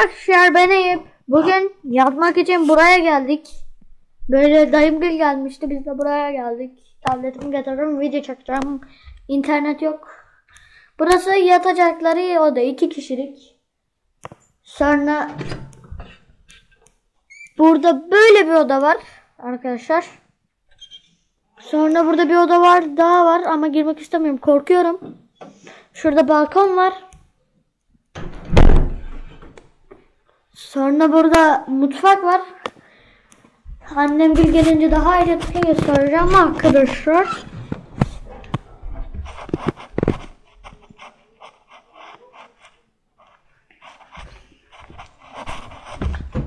arkadaşlar ben Eyüp. Bugün yatmak için buraya geldik. Böyle dayımgil gelmişti biz de buraya geldik. Tabletimi getirdim video çekeceğim. İnternet yok. Burası yatacakları oda iki kişilik. Sonra burada böyle bir oda var arkadaşlar. Sonra burada bir oda var daha var ama girmek istemiyorum korkuyorum. Şurada balkon var. Sonra burada mutfak var. Annem bir gelince daha ayrıntılı göstereceğim arkadaşlar.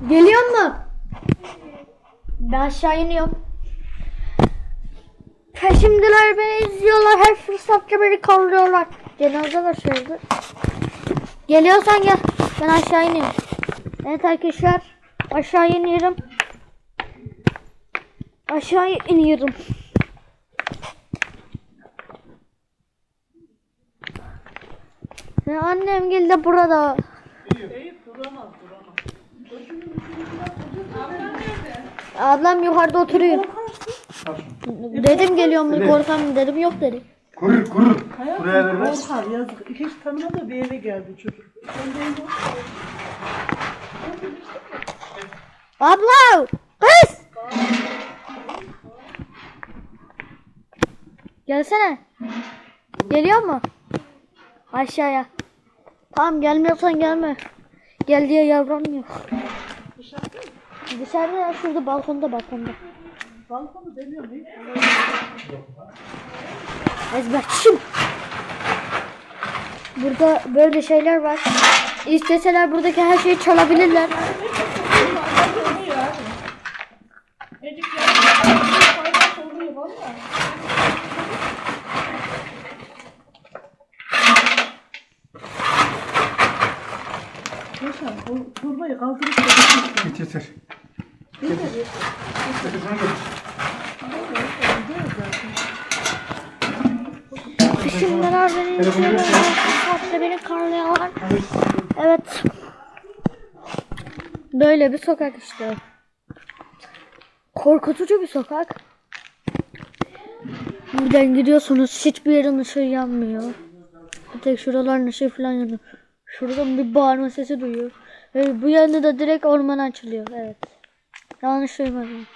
Geliyor mu? Ben aşağı iniyorum. Peşimdeler beni izliyorlar. Her fırsatta beni kavruyorlar. Cenaze var. Geliyorsan gel. Ben aşağı iniyorum. Evet arkadaşlar. Aşağı iniyorum. Aşağı iniyorum. Ve annem geldi burada. Ablam yukarıda oturuyor. Dedim geliyorum mu korkam dedim yok dedi. Kurur kurur. Buraya ver. Korkar yazık. Hiç tanımadı bir eve geldi çocuk. Abla! Kız! Gelsene. Geliyor mu? Aşağıya. Tamam gelmiyorsan gelme. Gel diye yavranmıyor. Dışarıda ya şurada balkonda balkonda. Balkonu demiyor mu? Ezberçim. Burada böyle şeyler var. İsteseler buradaki her şeyi çalabilirler. Turbayı kaldırıp Git yeter. Getir. Getir şunu getir. Şimdiler beni izliyorlar. Hatta beni karlıyorlar. Evet. Böyle bir sokak işte. Korkutucu bir sokak. Buradan gidiyorsunuz hiçbir yerin ışığı yanmıyor. Bir tek şuraların ışığı falan yanıyor. Şuradan bir bağırma sesi duyuyor. Ve bu yanda da direkt orman açılıyor. Evet. Yanlış duymadım.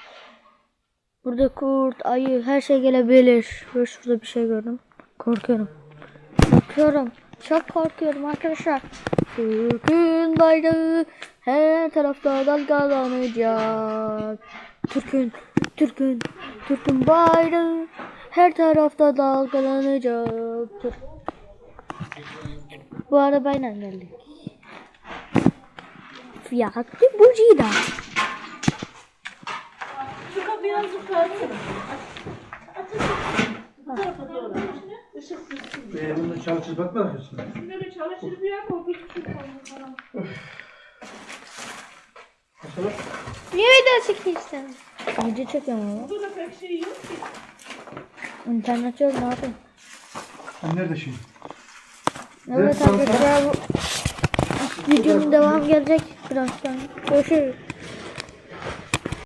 Burada kurt, ayı, her şey gelebilir. Ve şurada bir şey gördüm. Korkuyorum. Korkuyorum. Çok korkuyorum arkadaşlar. Türk'ün bayrağı her tarafta dalgalanacak. Türk'ün, Türk'ün, Türk'ün bayrağı her tarafta dalgalanacak. Türk. Bu arabayla geldik. Fiyatlı bucida. Şu kapıyı azıcık bunu çalışır bak bakıyorsun. Böyle çalışır bir yer mi? Bir küçük kaldı falan. Mesela Niye video çekiyorsun? Video çekiyorum ama. Burada da pek şey yok ki. İnternet yok ne yapayım? sen nerede şimdi? Evet arkadaşlar bu videonun devamı gelecek birazdan. Görüşürüz.